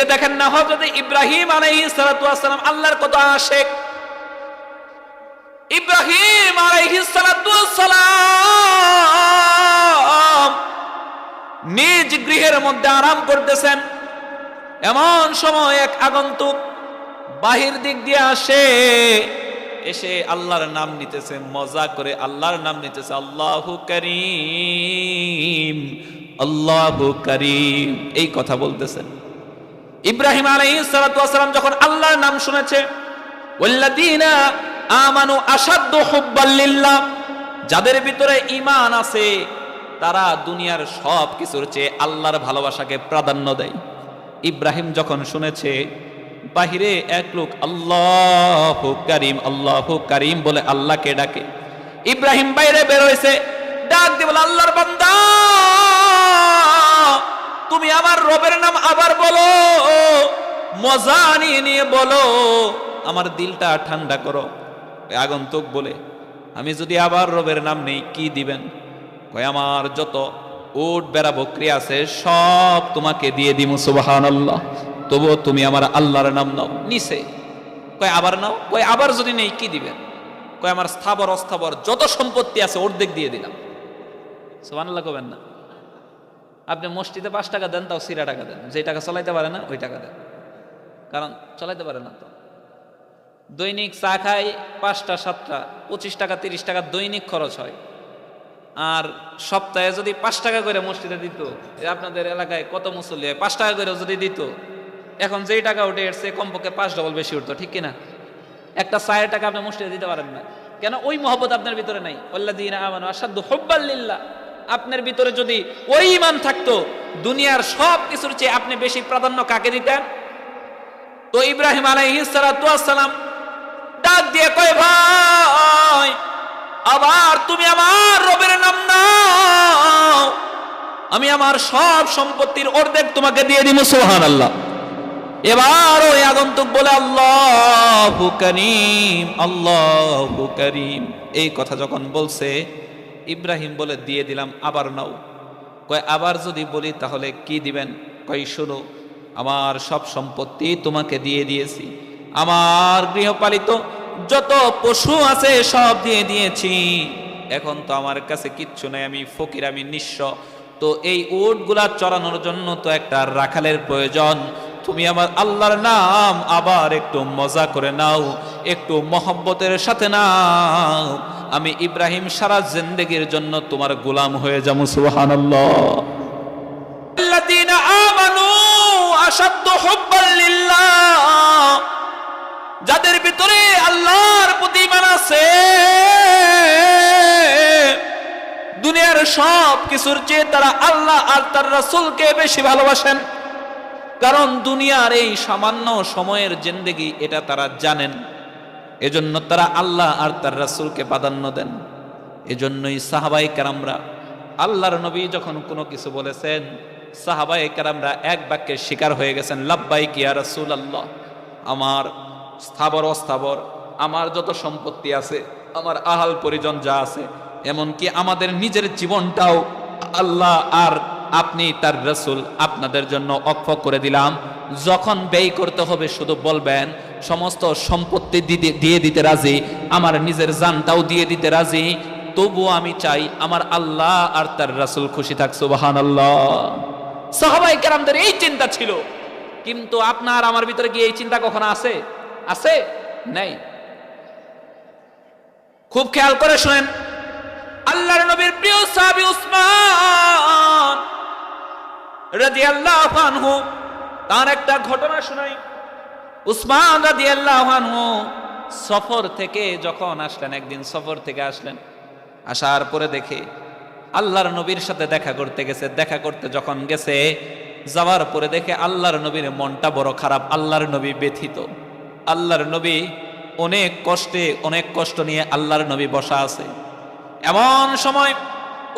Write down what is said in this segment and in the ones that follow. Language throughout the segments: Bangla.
যে দেখেন না হজরত ইব্রাহিম আলাইহিস সালাতু ওয়াসসালাম আল্লাহর কত আশেক। ইব্রাহিম আলাইহিস সালাতু ওয়াসসালাম নিজ গৃহের মধ্যে আরাম করতেছেন। এমন সময় এক আগন্তুক বাহির দিক দিয়ে আসে, এসে আল্লাহর নাম নিতেছে, মজা করে আল্লাহর নাম নিতেছে, আল্লাহু করিম আল্লাহু করিম। এই কথা বলতেছেন। ইব্রাহিম আলাইহিস সালাতু যখন আল্লাহর নাম শুনেছে যাদের ভিতরে ঈমান আছে, তারা দুনিয়ার সব কিছুর চেয়ে আল্লাহর ভালোবাসাকে প্রাধান্য দেয়। ইব্রাহিম যখন শুনেছে, বাহিরে এক লোক, আল্লাহ করিম আল্লাহ করিম বলে আল্লাহকে ডাকে। ইব্রাহিম বাইরে বের হয়েছে, ডাক দিয়ে বলে, আল্লাহর বান্দা! তুমি আমার রবের নাম আবার বলো। মজা নিয়ে নিয়ে বলো। আমার দিলটা ঠান্ডা করো। আগন্তুক বলে, আমি যদি আবার রবের নাম নেই, কি দিবেন? কয়, আমার যত উট বেড়া বকরি আছে, সব তোমাকে দিয়ে দিমু সুবাহান আল্লাহ তবুও তুমি আমার আল্লাহর নাম নাও নিছে কয়, আবার নাও? কয়, আবার যদি নেই, কি দিবেন? কয়, আমার স্থাবর অস্থাবর যত সম্পত্তি আছে, অর্ধেক দিয়ে দিলাম। সুবাহ কবেন না? আপনি মসজিদে পাঁচ টাকা দেন, তাও সিরা টাকা দেন। যে টাকা চলাইতে পারে না, ওই টাকা দেন। কারণ চলাইতে পারে না তো। দৈনিক চা খাই পাঁচটা, সাতটা, পঁচিশ টাকা, তিরিশ টাকা দৈনিক খরচ হয়। আর সপ্তাহে যদি পাঁচ টাকা করে মসজিদে দিত আপনাদের এলাকায় কত মুসল্লি হয়? পাঁচ টাকা করে যদি দিত, এখন যেই টাকা উঠে এসছে কমপক্ষে পাঁচ ডবল বেশি উঠতো, ঠিক কিনা? একটা চায়ের টাকা আপনি মসজিদে দিতে পারেন না। কেন? ওই মহব্বত আপনার ভিতরে নাই। দিন আমানো আসাধ্য হব্বাল্লিল্লাহ আপনার ভিতরে যদি ওই ইমান থাকতো, দুনিয়ার সব কিছুর চেয়ে আপনি বেশি প্রাধান্য কাকে দিতেন? তো ইব্রাহিম আলাইহিসালাম ডাক দিয়ে কয়, ভাই, আবার তুমি আমার রবের নাম নাও আমি আমার সব সম্পত্তির অর্ধেক তোমাকে দিয়ে দিব সোহান আল্লাহ এবার ওই আগন্তুক বলে, আল্লাহ করিম আল্লাহ করিম। এই কথা যখন বলছে ইব্রাহিম বলে দিয়ে দিলাম, আবার নাও। কয়, আবার যদি বলি তাহলে কি দিবেন? কয়, শোনো, আমার সব সম্পত্তি তোমাকে দিয়ে দিয়েছি। আমার গৃহপালিত যত পশু আছে সব দিয়ে দিয়েছি। এখন তো আমার কাছে কিচ্ছু নাই, আমি ফকির, আমি নিঃস্ব। তো এই উটগুলা চড়ানোর জন্য তো একটা রাখালের প্রয়োজন। তুমি আমার আল্লাহর নাম আবার একটু মজা করে নাও, একটু মহব্বতের সাথে নাও। আমি ইব্রাহিম সারা জিন্দগির জন্য তোমার গোলাম হয়ে যাব সুহান যাদের ভিতরে আল্লাহর প্রতি আছে, দুনিয়ার সব কিছুর চেয়ে তারা আল্লাহ আর তার রাসুলকে বেশি ভালোবাসেন। কারণ দুনিয়ার এই সামান্য সময়ের জিন্দগি এটা তারা জানেন। এজন্য তারা আল্লাহ আর তার রাসূলকে প্রাধান্য দেন। এজন্যই সাহাবাই কারামরা, আল্লাহর নবী যখন কোনো কিছু বলেছেন সাহাবাই কারামরা এক বাক্যের শিকার হয়ে গেছেন লাব্বাই কিয়া রাসূল আল্লাহ আমার স্থাবর অস্থাবর, আমার যত সম্পত্তি আছে, আমার আহাল পরিজন যা আছে, এমনকি আমাদের নিজের জীবনটাও আল্লাহ আর আপনি তার রসুল আপনাদের জন্য অক্ষ করে দিলাম। যখন ব্যয় করতে হবে, শুধু বলবেন, সমস্ত সম্পত্তি দিয়ে দিতে রাজি, আমার নিজের জানটাও দিয়ে দিতে রাজি, তবুও আমি চাই আমার আল্লাহ আর তার রাসুল খুশি থাক সুবাহান আল্লাহ সাহাবাই কেরামদের এই চিন্তা ছিল। কিন্তু আপনার আমার ভিতরে কি এই চিন্তা কখনো আছে? আছে? নেই। খুব খেয়াল করে শুনেন। আল্লাহর নবীর প্রিয় সাহাবী উসমান রাদিয়াল্লাহু আনহু তার একটা ঘটনা শোনাই। উসমান রাদিয়াল্লাহু আনহু সফর থেকে যখন আসলেন, একদিন সফর থেকে আসলেন, আসার পরে দেখে আল্লাহর নবীর সাথে দেখা করতে গেছে। দেখা করতে যখন গেছে, যাওয়ার পরে দেখে আল্লাহর নবীর মনটা বড় খারাপ, আল্লাহর নবী ব্যথিত। আল্লাহর নবী অনেক কষ্টে, অনেক কষ্ট নিয়ে আল্লাহর নবী বসা আছে। এমন সময়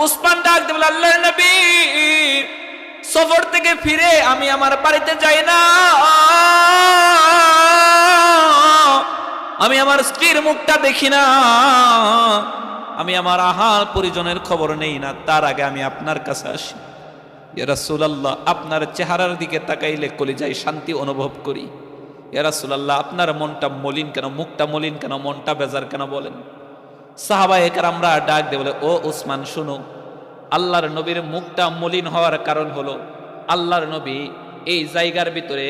উসমান ডাক দেবল আল্লাহর নবী! সফর থেকে ফিরে আমি আমার বাড়িতে যাই না। আমি আমার স্ত্রীর মুখটা দেখি না। আমি আমার আহার পরিজনের খবর নেই না, তার আগে আমি আপনার কাছে আসি। ইয়ারাসুলাল্লাহ আপনার চেহারার দিকে তাকাইলে কলিজায় শান্তি অনুভব করি। ইয়ারাসুলাল্লাহ আপনার মনটা মলিন কেন, মুখটা মলিন কেন, মনটা বেজার কেন বলেন? সাহাবা একার আমরা ডাক দে বলে, ও উসমান, শুনো আল্লাহর নবীর মুখটা মলিন হওয়ার কারণ হলো, আল্লাহর নবী এই জায়গার ভিতরে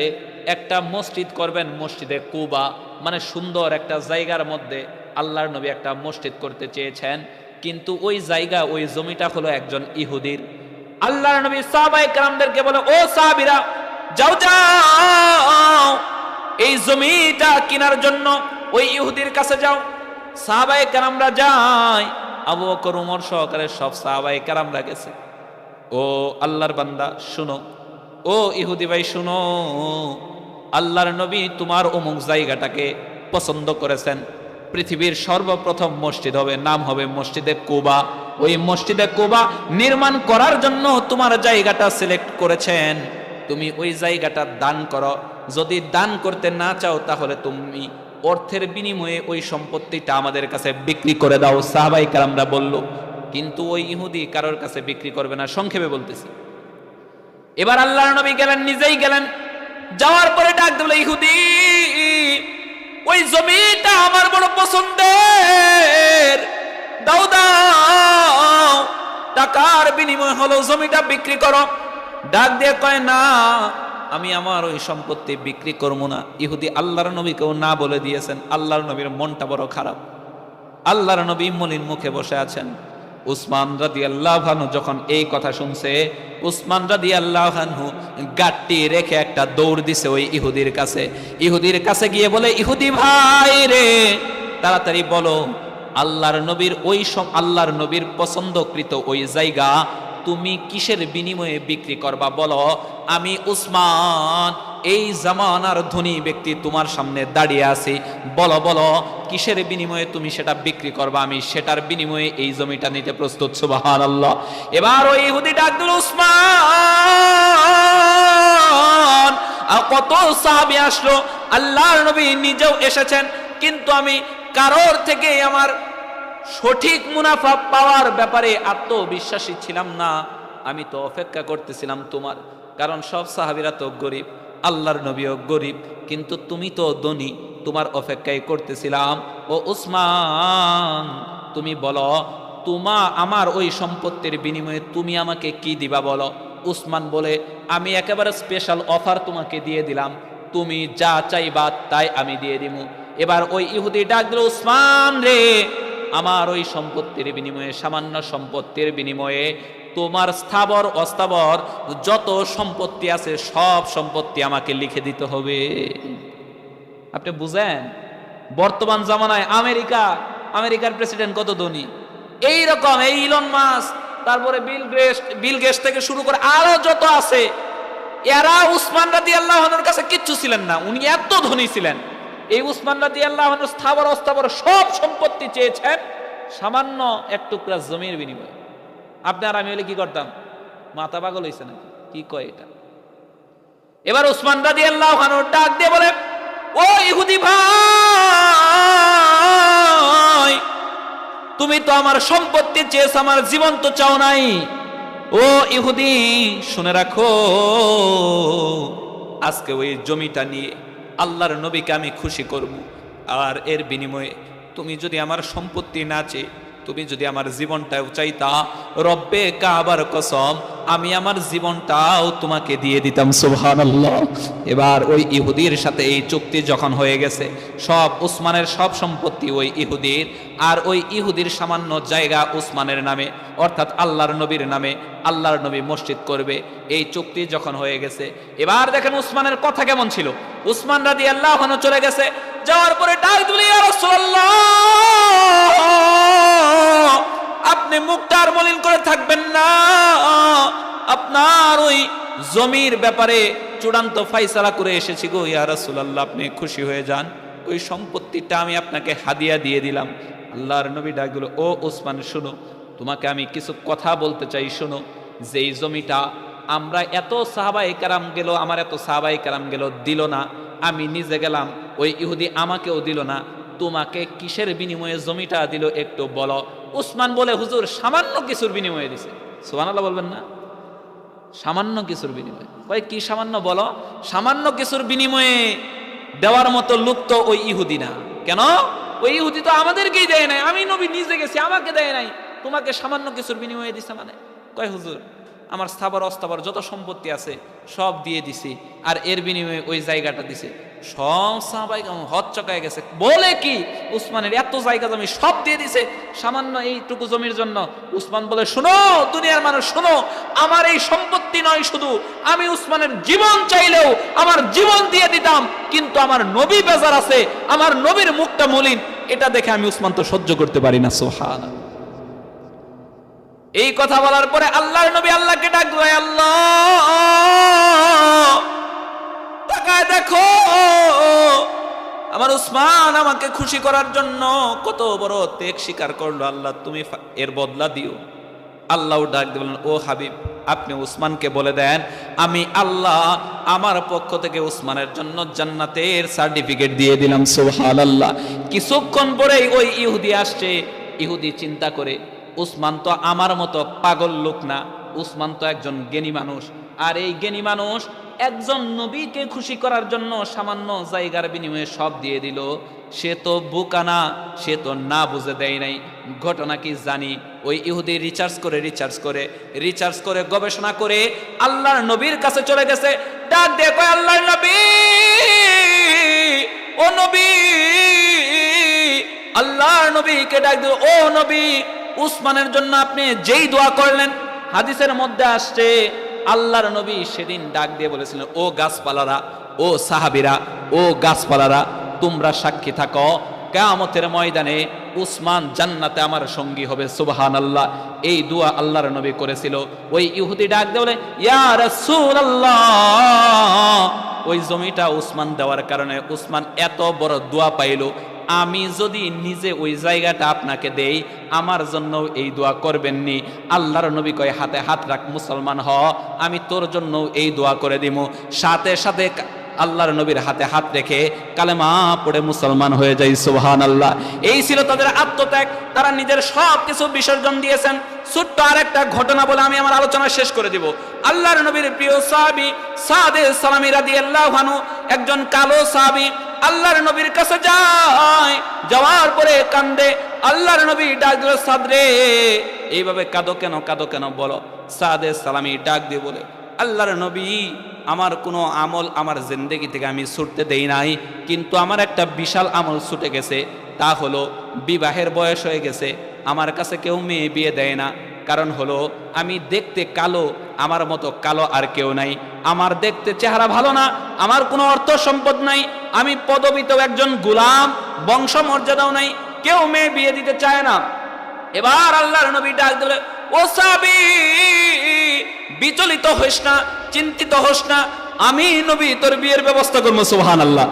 একটা মসজিদ করবেন, মসজিদে কুবা মানে সুন্দর একটা জায়গার মধ্যে আল্লাহর নবী একটা মসজিদ করতে চেয়েছেন। কিন্তু ওই জায়গা, ওই জমিটা হলো একজন ইহুদির। আল্লাহর নবী সাহাবায়ে কেরামদেরকে বলে, ও সাহাবীরা, যাও যাও, এই জমিটা কেনার জন্য ওই ইহুদির কাছে যাও। সাহাবায়ে কেরামরা যায় আবু বকর উমর সহকারে সব সাহাবায়ে কেরামরা গেছে। ও আল্লাহর বান্দা, শুনো। ও ইহুদি ভাই, শুনো। আল্লাহর নবী তোমার অমুক জায়গাটাকে পছন্দ করেছেন। পৃথিবীর সর্বপ্রথম মসজিদ হবে, নাম হবে মসজিদে কুবা। ওই মসজিদে কুবা নির্মাণ করার জন্য তোমার জায়গাটা সিলেক্ট করেছেন। তুমি ওই জায়গাটা দান করো। যদি দান করতে না চাও তাহলে তুমি অর্থের বিনিময়ে ওই সম্পত্তিটা আমাদের কাছে বিক্রি করে দাও, সাহাবাই কারামরা বলল। কিন্তু ওই ইহুদি কারোর কাছে বিক্রি করবে না, সংক্ষেপে বলতেছি। এবার আল্লাহর নবী গেলেন, নিজেই গেলেন। যাওয়ার পরে ডাক দিল, ইহুদি, ওই জমিটা আমার বড় পছন্দের। দাও দাও। টাকার বিনিময় হলো জমিটা বিক্রি করো। ডাক দিয়ে কয়, না আমি আমার ওই সম্পত্তি বিক্রি করব না। ইহুদি আল্লাহর নবীকেও না বলে দিয়েছেন, আল্লাহর নবীর মনটা বড় খারাপ। আল্লাহর নবী মলিন মুখে বসে আছেন। উসমান রাদি আল্লাহানু যখন এই কথা শুনছে, উসমান রাদি আল্লাহানহু গাটটি রেখে একটা দৌড় দিছে ওই ইহুদির কাছে। ইহুদির কাছে গিয়ে বলে, ইহুদি ভাই রে, তাড়াতাড়ি বলো, আল্লাহর নবীর ওই আল্লাহর নবীর পছন্দকৃত ওই জায়গা তুমি কিসের বিনিময়ে বিক্রি করবা বলো? আমি উসমান, এই জামানার ধনী ব্যক্তি তোমার সামনে দাঁড়িয়ে আছি। বলো বলো, কিসের বিনিময়ে তুমি সেটা বিক্রি করবা? আমি সেটার বিনিময়ে এই জমিটা নিতে প্রস্তুত সুবাহান আল্লাহ এবার ওই ইহুদি ডাক দিল, উসমান কত সাহাবি আসলো? আল্লাহর নবী নিজেও এসেছেন। কিন্তু আমি কারোর থেকে আমার সঠিক মুনাফা পাওয়ার ব্যাপারে আত্মবিশ্বাসী ছিলাম না। আমি তো অপেক্ষা করতেছিলাম তোমার। কারণ সব সাহাবিরা তো গরিব, আল্লাহর নবীও গরিব, কিন্তু তুমি তো ধনী, তোমার অপেক্ষায় করতেছিলাম। ও উসমান, তুমি বলো, তোমা, আমার ওই সম্পত্তির বিনিময়ে তুমি আমাকে কি দিবা বলো? উসমান বলে, আমি একেবারে স্পেশাল অফার তোমাকে দিয়ে দিলাম। তুমি যা চাইবা তাই আমি দিয়ে দিব এবার ওই ইহুদি ডাক দিল, উসমান রে আমার ওই সম্পত্তির বিনিময়ে, সামান্য সম্পত্তির বিনিময়ে তোমার স্থাবর, অস্থাবর যত সম্পত্তি আছে, সব সম্পত্তি আমাকে লিখে দিতে হবে। আপনি বুঝেন? বর্তমান জামানায় আমেরিকা, আমেরিকার প্রেসিডেন্ট কত ধনী? এই রকম এই ইলন মাস তারপরে বিল গেস্ট বিল গেস্ট থেকে শুরু করে আরও যত আছে, এরা উসমান রাদি আল্লাহনের কাছে কিচ্ছু ছিলেন না, উনি এত ধনী ছিলেন। এই উসমান রাদি আল্লাহনের স্থাবর অস্থাবর সব সম্পত্তি চেয়েছেন সামান্য এক টুকরা জমির বিনিময়ে। আপনি আর আমি হলে কি করতাম? মাথা পাগল হয়েছে নাকি? কি কয় এটা? এবার উসমান রাদি আল্লাহ ডাক দিয়ে বলে, ও ইহুদি ভাই, তুমি তো আমার সম্পত্তি চেয়েছ, আমার জীবন তো চাও নাই। ও ইহুদি, শুনে রাখো, আজকে ওই জমিটা নিয়ে আল্লাহর নবীকে আমি খুশি করব। আর এর বিনিময়ে তুমি যদি আমার সম্পত্তি না চেয়ে তুমি যদি আমার জীবনটাও চাইতা, রব্বে কাবার কসম, আমি আমার জীবনটাও তোমাকে দিয়ে দিতাম, সুবহানাল্লাহ। এবার ওই ইহুদির সাথে এই চুক্তি যখন হয়ে গেছে, সব উসমানের সব সম্পত্তি ওই ইহুদির, আর ওই ইহুদির সামান্য জায়গা উসমানের নামে, অর্থাৎ আল্লাহর নবীর নামে, আল্লাহর নবী মসজিদ করবে, এই চুক্তি যখন হয়ে গেছে, এবার দেখেন উসমানের কথা কেমন ছিল? উসমান রাদি আল্লাহ চলে গেছে যাওয়ার পরে ডাক দিলে আপনি মুখটা আর মলিন করে থাকবেন না। আপনার ওই জমির ব্যাপারে চূড়ান্ত ফাইসালা করে এসেছি গো, ইয়া রাসূলুল্লাহ, আপনি খুশি হয়ে যান। ওই সম্পত্তিটা আমি আপনাকে হাদিয়া দিয়ে দিলাম। আল্লাহর নবী ডাক দিল, ও ওসমান, শুনো, তোমাকে আমি কিছু কথা বলতে চাই, শোনো, যেই জমিটা আমরা এত সাহাবাই কারাম গেল, আমার এত সাহাবাই কারাম গেল, দিল না। আমি নিজে গেলাম ওই ইহুদি আমাকেও দিল না, তোমাকে কিসের বিনিময়ে জমিটা দিল একটু বলো। উসমান বলে হুজুর, সামান্য কিছুর বিনিময়ে দিছে। সুবহানাল্লাহ বলবেন না। সামান্য কিছুর বিনিময়ে। কয়, কি সামান্য বলো? সামান্য কিছুর বিনিময়ে দেওয়ার মতো লোক তো ওই ইহুদি না। কেন? ওই ইহুদি তো আমাদেরকেই দেয় নাই। আমি নবী নিজে গেছি, আমাকে দেয় নাই। তোমাকে সামান্য কিছুর বিনিময়ে দিছে মানে? কয়, হুজুর, আমার স্থাবর অস্থাবর যত সম্পত্তি আছে সব দিয়ে দিছি, আর এর বিনিময়ে ওই জায়গাটা দিছে। সব সাহাবাই হত চকায় গেছে। বলে কি, উসমানের এত জায়গা জমি সব দিয়ে দিছে। সামান্য এইটুকু জমির জন্য উসমান বলে, শোনো, দুনিয়ার মানুষ, শোনো, আমার এই সম্পত্তি নয় শুধু। আমি উসমানের জীবন চাইলেও আমার জীবন দিয়ে দিতাম, কিন্তু আমার নবী বেজার আছে, আমার নবীর মুখটা মলিন। এটা দেখে আমি উসমান তো সহ্য করতে পারি না সোহানা এই কথা বলার পরে আল্লাহর নবী আল্লাহকে ডাক দেয় আল্লাহ! তাকায় দেখো। আমার উসমান আমাকে খুশি করার জন্য কত বড় ত্যাগ স্বীকার করল। আল্লাহ, তুমি এর বদলা দিও। আল্লাহ ডাক দিয়ে বললেন, ও হাবিব, আপনি উসমানকে বলে দেন, আমি আল্লাহ আমার পক্ষ থেকে উসমানের জন্য জান্নাতের সার্টিফিকেট দিয়ে দিলাম। সোহান আল্লাহ কিছুক্ষণ পরেই ওই ইহুদি আসছে। ইহুদি চিন্তা করে, উসমান তো আমার মতো পাগল লোক না। উসমান তো একজন জ্ঞানী মানুষ। আর এই জ্ঞানী মানুষ একজন নবীকে খুশি করার জন্য সামান্য জায়গার বিনিময়ে সব দিয়ে দিল। সে তো বুকানা সে তো না বুঝে দেয় নাই। ঘটনা কি জানি? ওই ইহুদি রিচার্জ করে রিচার্জ করে রিচার্জ করে, গবেষণা করে আল্লাহর নবীর কাছে চলে গেছে। ডাক দিয়ে কয়, আল্লাহর নবী, ও নবী, আল্লাহর নবীকে ডাক দিল, ও নবী, উসমানের জন্য আপনি যেই দোয়া করলেন? হাদিসের মধ্যে আসছে আল্লাহর নবী সেদিন ডাক দিয়ে বলেছিলেন ও গাছপালারা, ও সাহাবিরা, ও গাছপালারা, তোমরা সাক্ষী থাকো। কেয়ামতের ময়দানে উসমান জান্নাতে আমার সঙ্গী হবে। সুবহান আল্লাহ এই দোয়া আল্লাহর নবী করেছিল। ওই ইহুদি ডাক দিয়ে বলে, ইয়া ওই জমিটা উসমান দেওয়ার কারণে উসমান এত বড় দোয়া পাইল। আমি যদি নিজে ওই জায়গাটা আপনাকে দেই, আমার জন্য এই দোয়া করবেননি। আল্লাহর নবী কয়, হাতে হাত রাখ, মুসলমান হ, আমি তোর জন্য এই দোয়া করে দিব সাথে সাথে আল্লাহর নবীর হাতে হাত রেখে কালেমা পড়ে মুসলমান হয়ে যায় সুবহান আল্লাহ এই ছিল তাদের আত্মত্যাগ। তারা নিজের সব কিছু বিসর্জন দিয়েছেন। ছোট্ট আর একটা ঘটনা বলে আমি আমার আলোচনা শেষ করে দিব। আল্লাহর নবীর প্রিয় সাহাবি সাদে সালামি রাদিয়াল্লাহু আনহু, একজন কালো সাহাবি আল্লাহর নবীর কাছে যায়, যাওয়ার পরে কান্দে, আল্লাহর নবী ডাক দিল সাদরে। এইভাবে কাঁদো কেন কাঁদো কেন বলো? সাদে সালামি ডাক দিয়ে বলে, আল্লাহর নবী, আমার কোনো আমল আমার জিন্দেগি থেকে আমি ছুটতে দেই নাই, কিন্তু আমার একটা বিশাল আমল ছুটে গেছে, তা হলো বিবাহের বয়স হয়ে গেছে, আমার কাছে কেউ মেয়ে বিয়ে দেয় না, কারণ হলো আমি দেখতে কালো আমার মতো কালো আর কেউ নাই। আমার দেখতে চেহারা ভালো না, আমার কোনো অর্থ সম্পদ নাই। আমি পদবিত একজন গুলাম বংশ মর্যাদাও নাই, কেউ মেয়ে বিয়ে দিতে চায় না। এবার আল্লাহর নবী ডাক দিলে, ও সাবি, বিচলিত হইস না, চিন্তিত হোস না, আমি নবী, তোর বিয়ের ব্যবস্থা করব সুবহান আল্লাহ